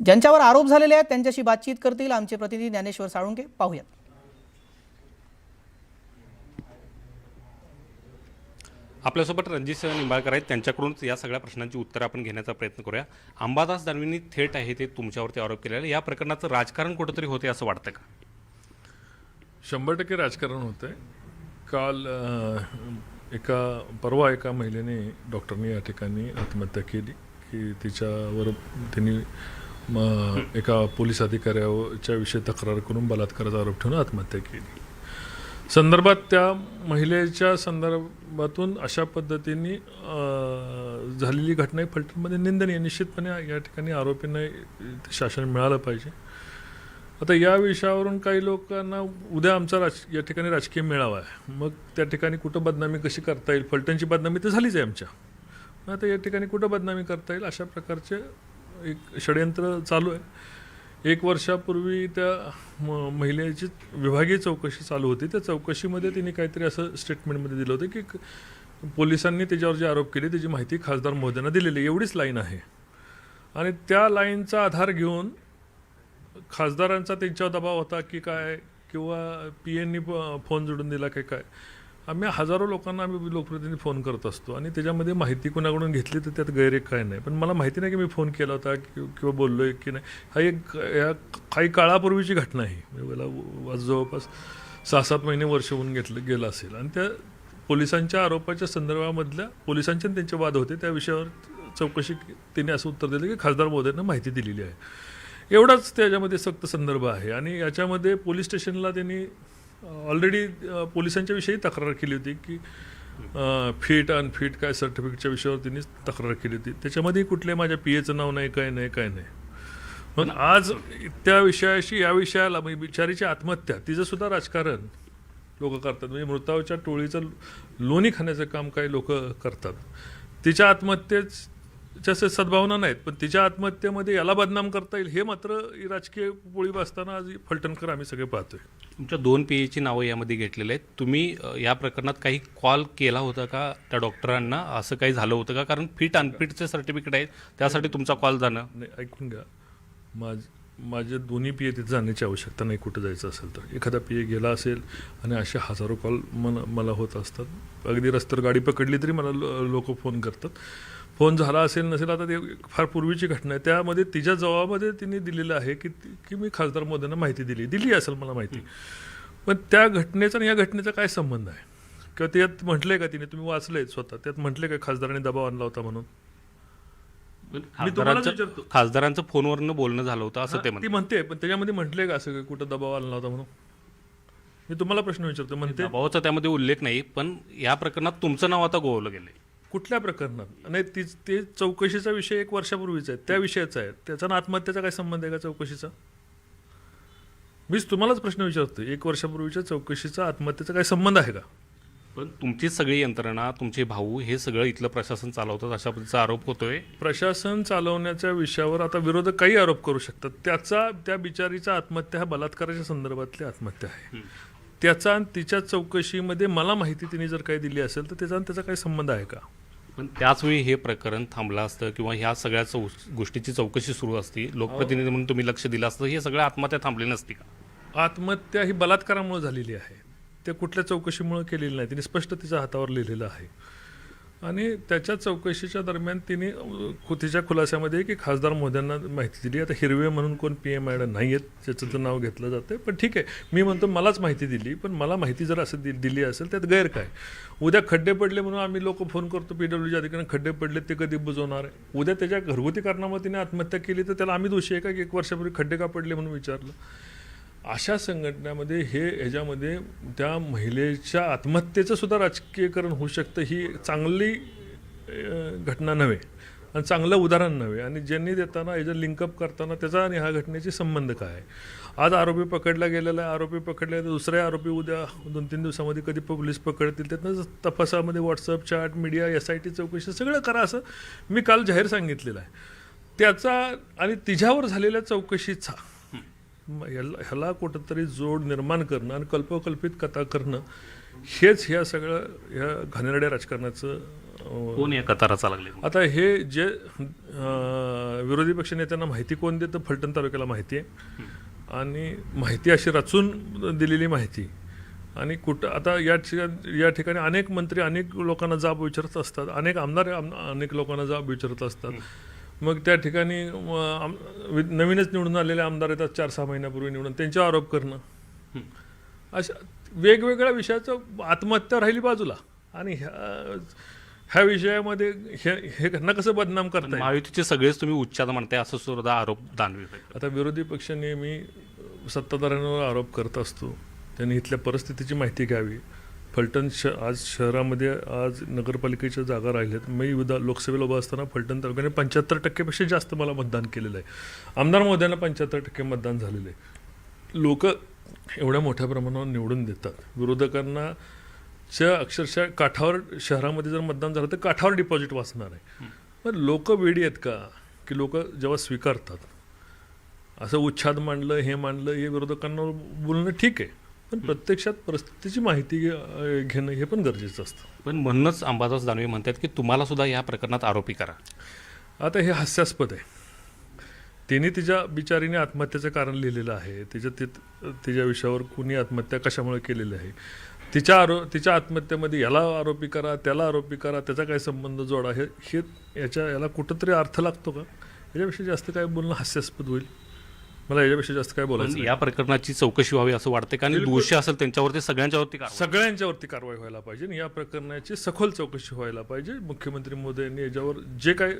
ज्यांच्यावर आरोप झालेले आहेत त्यांच्याशी बातचीत करतील आमचे प्रतिनिधी ज्ञानेश्वर साळुंके. पाहूयात. आपल्यासोबत रणजित निंबाळकर आहेत. त्यांच्याकडूनच या सगळ्या प्रश्नांची उत्तरं आपण घेण्याचा प्रयत्न करूया. अंबादास दानवेंनी थेट आहे ते तुमच्यावरती आरोप केलेला. आहे. या प्रकरणाचं राजकारण कुठंतरी होते असं वाटतं का? शंभर टक्के राजकारण होतं आहे काल एका परवा एका महिलेने डॉक्टरनी या ठिकाणी आत्महत्या केली की तिच्यावर त्यांनी मग एका पोलीस अधिकाऱ्याच्या विषयी तक्रार करून बलात्काराचा आरोप ठेवून आत्महत्या केली. संदर्भात त्या महिलेच्या संदर्भातून अशा पद्धतीने झालेली घटना ही फलटणमध्ये निंदनीय. निश्चितपणे या ठिकाणी आरोपींना शासन मिळालं पाहिजे. आता या विषयावरून काही लोकांना उद्या आमचा राज या ठिकाणी राजकीय मेळावा आहे. मग त्या ठिकाणी कुठं बदनामी कशी करता येईल? फलटणची बदनामी तर झालीच आहे आमच्या. मग आता या ठिकाणी कुठं बदनामी करता येईल? अशा प्रकारचे एक षडयंत्र चालू आहे. एक वर्षापूर्वी त्या म- महिलेची विभागीय चौकशी चालू होती. त्या चौकशीमध्ये तिने काहीतरी असं स्टेटमेंटमध्ये दिलं होतं की पोलिसांनी त्याच्यावर जे आरोप केले त्याची माहिती खासदार महोदयांना दिलेली आहे. एवढीच लाईन आहे. आणि त्या लाईनचा आधार घेऊन खासदारांचा त्यांच्यावर दबाव होता की काय किंवा पी एननी फोन जोडून दिला की काय. आम्ही हजारो लोकांना आम्ही लोकप्रतिनिधी फोन करत असतो आणि त्याच्यामध्ये माहिती कोणाकडून घेतली तर त्यात गैर काय नाही. पण मला माहिती नाही की मी फोन केला होता कि- किंवा आहे की नाही. हा एक या काही काळापूर्वीची घटना आहे. म्हणजे मला आज जवळपास सहा सात महिने वर्ष होऊन घेतलं गेलं असेल. आणि त्या पोलिसांच्या आरोपाच्या संदर्भामधल्या पोलिसांचे त्यांचे वाद होते. त्या विषयावर चौकशी त्यांनी असं उत्तर दिलं की खासदार मोदयांना माहिती दिलेली आहे. एवढाच त्याच्यामध्ये सक्त संदर्भ आहे. आणि याच्यामध्ये पोलीस स्टेशनला त्यांनी ऑलरेडी पोलिसांच्या विषयी तक्रार केली होती की फिट अनफिट काय सर्टिफिकेटच्या विषयावर त्यांनी तक्रार केली होती. त्याच्यामध्ये कुठले माझ्या पी एचं नाव नाही काय नाही काय नाही. पण आज त्या विषयाशी या विषयाला म्हणजे बिचारीची आत्महत्या तिचं सुद्धा राजकारण लोक करतात. म्हणजे मृतावच्या टोळीचं लोणी खाण्याचं काम काही लोक करतात. तिच्या आत्महत्येच्या असे सद्भावना नाहीत पण तिच्या आत्महत्येमध्ये याला बदनाम करता येईल हे मात्र राजकीय पोळी बसताना आज फलटणकर आम्ही सगळे पाहतोय. तुमच्या दोन पी एची नावं यामध्ये घेतलेली आहेत. तुम्ही या प्रकरणात काही कॉल केला होता का त्या डॉक्टरांना? असं काही झालं होतं का? कारण फिट अनफिटचे सर्टिफिकेट आहेत त्यासाठी तुमचा कॉल जाणं. नाही ऐकून घ्या. माझ माझे दोन्ही पी ए तिथे जाण्याची आवश्यकता नाही कुठं जायचं असेल तर. एखादा पी ए गेला असेल आणि असे हजारो कॉल मन मला होत असतात. अगदी रस्त्यावर गाडी पकडली तरी मला लोक फोन करतात. फोन झाला असेल नसेल आता ते फार पूर्वीची घटना आहे. त्यामध्ये तिच्या जबाबामध्ये तिने दिलेलं आहे की की मी खासदार मोदयांना माहिती दिली. दिली असेल मला माहिती. पण त्या घटनेचा आणि या घटनेचा काय संबंध आहे? किंवा त्यात म्हटलंय का तिने तुम्ही वाचलंय स्वतः? त्यात म्हटलंय का खासदाराने दबाव आणला होता म्हणून? खासदारांचं फोनवरनं बोलणं झालं होतं असं ते ती म्हणते पण त्याच्यामध्ये म्हटलंय का असं की कुठं दबाव आला होता म्हणून? मी तुम्हाला प्रश्न विचारतो. म्हणते दबावाचा त्यामध्ये उल्लेख नाही पण या प्रकरणात तुमचं नाव आता गोवलं गेलंय. कुठल्या प्रकरणात? नाही ती ते चौकशीचा विषय एक वर्षापूर्वीचा आहे. त्या विषयाचा आहे. त्याचा ना आत्महत्येचा काय संबंध आहे का चौकशीचा? मीच तुम्हालाच प्रश्न विचारतो एक वर्षापूर्वीच्या चौकशीचा आत्महत्येचा काय संबंध आहे का? पण तुमची सगळी यंत्रणा तुमचे भाऊ हे सगळं इथलं प्रशासन चालवतात अशा पद्धतीचा आरोप होतोय? प्रशासन चालवण्याच्या विषयावर आता विरोधक काही आरोप करू शकतात. त्याचा त्या बिचारीचा आत्महत्या हा बलात्काराच्या संदर्भातली आत्महत्या आहे. त्याचा आणि तिच्या चौकशीमध्ये मला माहिती तिने जर काही दिली असेल तर त्याचा आणि त्याचा काही संबंध आहे का? पण त्याचवेळी हे प्रकरण थांबलं असतं किंवा ह्या सगळ्या चौ गोष्टीची चौकशी सुरू असती. लोकप्रतिनिधी म्हणून तुम्ही लक्ष दिलं असतं. हे सगळं आत्महत्या थांबली नसती का? आत्महत्या ही बलात्कारामुळे झालेली आहे. ते कुठल्या चौकशीमुळे केलेली नाही. तिने स्पष्ट तिच्या हातावर लिहिलेलं आहे. आणि त्याच्या चौकशीच्या दरम्यान तिने खुतीच्या खुलाशामध्ये खुलास्यामध्ये की खासदार मोद्यांना माहिती दिली. आता हिरवे म्हणून कोण पी एम मॅडम नाही आहेत त्याचं तर नाव घेतलं जातं पण ठीक आहे मी म्हणतो मलाच माहिती दिली पण मला माहिती जर असं दि दिली असेल त्यात गैर काय? उद्या खड्डे पडले म्हणून आम्ही लोक फोन करतो पी डब्ल्यूच्या अधिकाऱ्यांना खड्डे पडले ते कधी बुजवणार? आहे उद्या त्याच्या घरगुती कारणामुळे तिने आत्महत्या केली तर त्याला आम्ही दोषी आहे का की? एक वर्षापूर्वी खड्डे का पडले म्हणून विचारलं. अशा संघटनेमध्ये हे ह्याच्यामध्ये त्या महिलेच्या आत्महत्येचं सुद्धा राजकीयकरण होऊ शकतं ही चांगली घटना नव्हे आणि चांगलं उदाहरण नव्हे. आणि ज्यांनी देताना याचं लिंकअप करताना त्याचा आणि ह्या घटनेची संबंध काय? आहे आज आरोपी पकडला गेलेला आहे. आरोपी पकडले तर दुसरे आरोपी उद्या दोन तीन दिवसामध्ये कधी पोलीस पकडतील? त्यातनं तपासामध्ये WhatsApp chat media S I T चौकशी सगळं करा असं मी काल जाहीर सांगितलेलं आहे. त्याचा आणि तिच्यावर झालेल्या चौकशीचा ह्याला ह्याला कुठंतरी जोड निर्माण करणं आणि कल्पकल्पित कथा करणं हेच ह्या सगळं ह्या घाणेरड्या राजकारणाचं कोण या कताराचा लागले? आता हे जे विरोधी पक्ष नेत्यांना माहिती कोण देतं फलटण तालुक्याला माहिती आहे. आणि माहिती अशी रचून दिलेली माहिती. आणि कुठं आता या ठिकाणी या ठिकाणी अनेक मंत्री अनेक लोकांना जाब विचारत असतात. अनेक आमदार आम- अनेक लोकांना जाब विचारत असतात. मग त्या ठिकाणी नवीनच निवडून आलेले आमदार येतात चार सहा महिन्यापूर्वी निवडून. त्यांच्यावर आरोप करणं. अशा वेगवेगळ्या विषयाचं आत्महत्या राहिली बाजूला. आणि ह्या ह्या विषयामध्ये हे हे घटना कसं बदनाम करताय महायुतीचे सगळेच तुम्ही उच्चार म्हणताय असं सुद्धा आरोप दानवे आता विरोधी पक्ष नेहमी सत्ताधाऱ्यांवर आरोप करत असतो. त्यांनी इथल्या परिस्थितीची माहिती घ्यावी. फलटण श आज शहरामध्ये आज नगरपालिकेच्या जागा राहिल्यात. मी विधा लोकसभेला उभा असताना फलटण तालुक्याने पंच्याहत्तर टक्केपेक्षा जास्त मला मतदान केलेलं आहे. आमदार महोदयांना पंच्याहत्तर टक्के मतदान झालेलं आहे. लोक एवढ्या मोठ्या प्रमाणावर निवडून देतात. विरोधकांना च्या अक्षरशः काठावर शहरामध्ये जर मतदान झालं तर काठावर डिपॉझिट वाचणार आहे. पण लोक वेडी आहेत का? की लोक जेव्हा स्वीकारतात. असं उच्छाद मांडलं हे मांडलं हे विरोधकांना बोलणं ठीक आहे. पण प्रत्यक्षात परिस्थितीची माहिती घेणं हे पण गरजेचं असतं. पण म्हणूनच अंबादास दानवे म्हणतात की तुम्हाला सुद्धा या प्रकरणात आरोपी करा. आता हे हास्यास्पद आहे. तिने तिच्या बिचारीने आत्महत्येचं कारण लिहिलेलं आहे. तिच्या ति तिच्या विषयावर कुणी आत्महत्या कशामुळे केलेली आहे? तिच्या आरो तिच्या आत्महत्येमध्ये याला आरोपी करा त्याला आरोपी करा त्याचा काय संबंध जोडा? हे हे याच्या याला कुठंतरी अर्थ लागतो का? याच्यापेक्षा जास्त काय बोलणं हास्यास्पद होईल? मला याच्यापेक्षा जास्त काय बोलायचं. या प्रकरणाची चौकशी व्हावी असं वाटतं का आणि दोषी असेल त्यांच्यावरती सगळ्यांच्यावरती सगळ्यांच्यावरती कारवाई व्हायला पाहिजे आणि या प्रकरणाची सखोल चौकशी व्हायला पाहिजे. मुख्यमंत्री मोदयांनी याच्यावर जे काही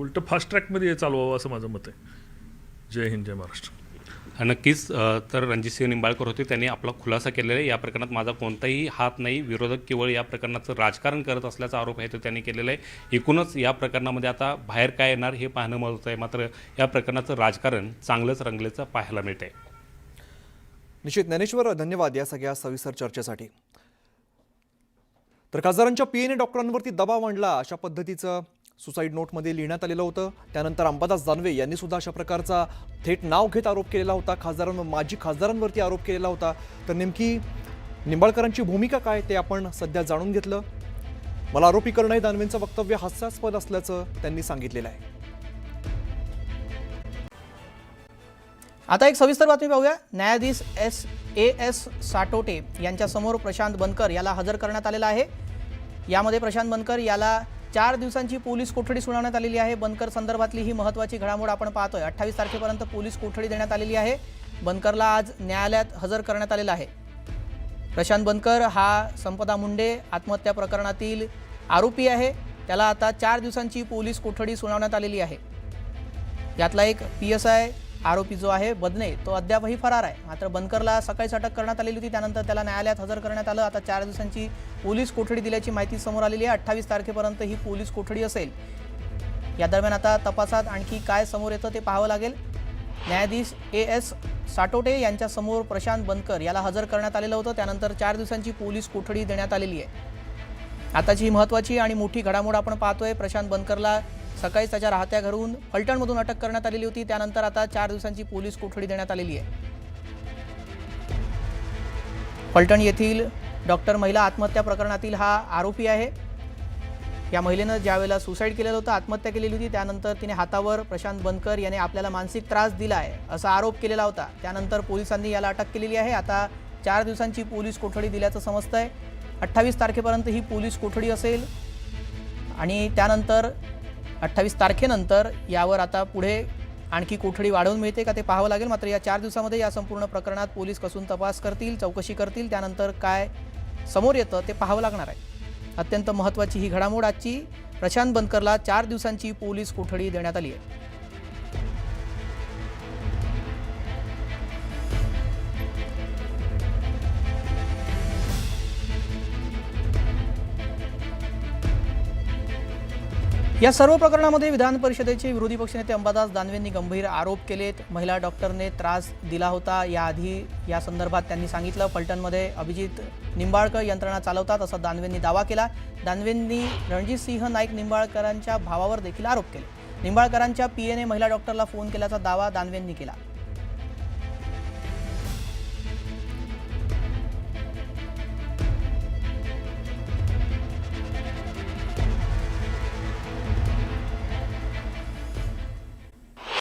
उलट फास्ट ट्रॅकमध्ये हे चालवावं असं माझं मत आहे. जय हिंद जय महाराष्ट्र. नक्कीच तर रणजितसिंह निंबाळकर होते. त्यांनी आपला खुलासा केलेला आहे. या प्रकरणात माझा कोणताही हात नाही. विरोधक केवळ या प्रकरणाचं राजकारण करत असल्याचा आरोप आहे तो त्यांनी केलेला आहे. एकूणच या प्रकरणामध्ये आता बाहेर काय येणार हे पाहणं महत्त्वाचं आहे. मात्र या प्रकरणाचं राजकारण चांगलंच रंगल्याचं पाहायला मिळतंय. निश्चित. ज्ञानेश्वर धन्यवाद या सगळ्या सविस्तर चर्चेसाठी. तर खासदारांच्या ए डॉक्टरांवरती दबाव आणला. अशा पद्धतीचं सुसाईड नोटमध्ये लिहिण्यात आलेलं होतं. त्यानंतर अंबादास दानवे यांनी सुद्धा अशा प्रकारचा थेट नाव घेत आरोप केलेला होता. खासदारांवर माजी खासदारांवरती आरोप केलेला होता. तर नेमकी निंबाळकरांची भूमिका काय ते आपण सध्या जाणून घेतलं. मला आरोपी करणं हे दानवेंचं वक्तव्य हास्यास्पद असल्याचं त्यांनी सांगितलेलं आहे. आता एक सविस्तर बातमी पाहूया. न्यायाधीश एस ए एस साटोटे यांच्यासमोर प्रशांत बनकर याला हजर करण्यात आलेला आहे. यामध्ये प्रशांत बनकर याला चार दिवसांची पोलीस कोठडी सुनावण्यात आलेली आहे. बनकर संदर्भातली ही महत्त्वाची घडामोड आपण पाहतोय. अठ्ठावीस तारखेपर्यंत पोलीस कोठडी देण्यात आलेली आहे. बनकरला आज न्यायालयात हजर करण्यात आलेला आहे. प्रशांत बनकर हा संपदा मुंडे आत्महत्या प्रकरणातील आरोपी आहे. त्याला आता चार दिवसांची पोलीस कोठडी सुनावण्यात आलेली आहे. यातला एक पी एस आय आरोपी जो आहे बदने तो अद्यापही फरार आहे. मात्र बनकरला सकाळीच अटक करण्यात आलेली होती. त्यानंतर त्याला न्यायालयात हजर करण्यात आलं. आता चार दिवसांची पोलीस कोठडी दिल्याची माहिती समोर आलेली आहे. अठ्ठावीस तारखेपर्यंत ही पोलीस कोठडी असेल. या दरम्यान आता तपासात आणखी काय समोर येतं ते पाहावं लागेल. न्यायाधीश ए एस साटोटे यांच्यासमोर प्रशांत बनकर याला हजर करण्यात आलेलं होतं. त्यानंतर चार दिवसांची पोलीस कोठडी देण्यात आलेली आहे. आताची ही महत्त्वाची आणि मोठी घडामोड आपण पाहतोय. प्रशांत बनकरला सकाळीच त्याच्या राहत्या घरून फलटणमधून अटक करण्यात आलेली होती. त्यानंतर आता चार दिवसांची पोलीस कोठडी देण्यात आलेली आहे. फलटण येथील डॉक्टर महिला आत्महत्या प्रकरणातील हा आरोपी आहे. या महिलेनं ज्यावेळेला सुसाईड केलेलं होतं आत्महत्या केलेली होती त्यानंतर तिने हातावर प्रशांत बनकर याने आपल्याला मानसिक त्रास दिला आहे असा आरोप केलेला होता. त्यानंतर पोलिसांनी याला अटक केलेली आहे. आता चार दिवसांची पोलीस कोठडी दिल्याचं समजतं आहे अठ्ठावीस तारखेपर्यंत ही पोलीस कोठडी असेल आणि त्यानंतर अठ्ठावीस तारखेनंतर यावर आता पुढे आणखी कोठडी वाढवून मिळते का ते पाहावं लागेल. मात्र या चार दिवसामध्ये या संपूर्ण प्रकरणात पोलीस कसून तपास करतील चौकशी करतील. त्यानंतर काय समोर येतं ते पाहावं लागणार आहे. अत्यंत महत्त्वाची ही घडामोड आजची प्रशांत बनकरला चार दिवसांची पोलीस कोठडी देण्यात आली आहे. या सर्व प्रकरणामध्ये विधान परिषदेचे विरोधी पक्षनेते अंबादास दानवेंनी गंभीर आरोप केलेत. महिला डॉक्टरने त्रास दिला होता. याआधी या संदर्भात त्यांनी सांगितलं फलटणमध्ये अभिजित निंबाळकर यंत्रणा चालवतात असा दानवेंनी दावा केला. दानवेंनी रणजित सिंह नाईक निंबाळकरांच्या भावावर देखील आरोप केले. निंबाळकरांच्या पीएने महिला डॉक्टरला फोन केल्याचा दावा दानवेंनी केला.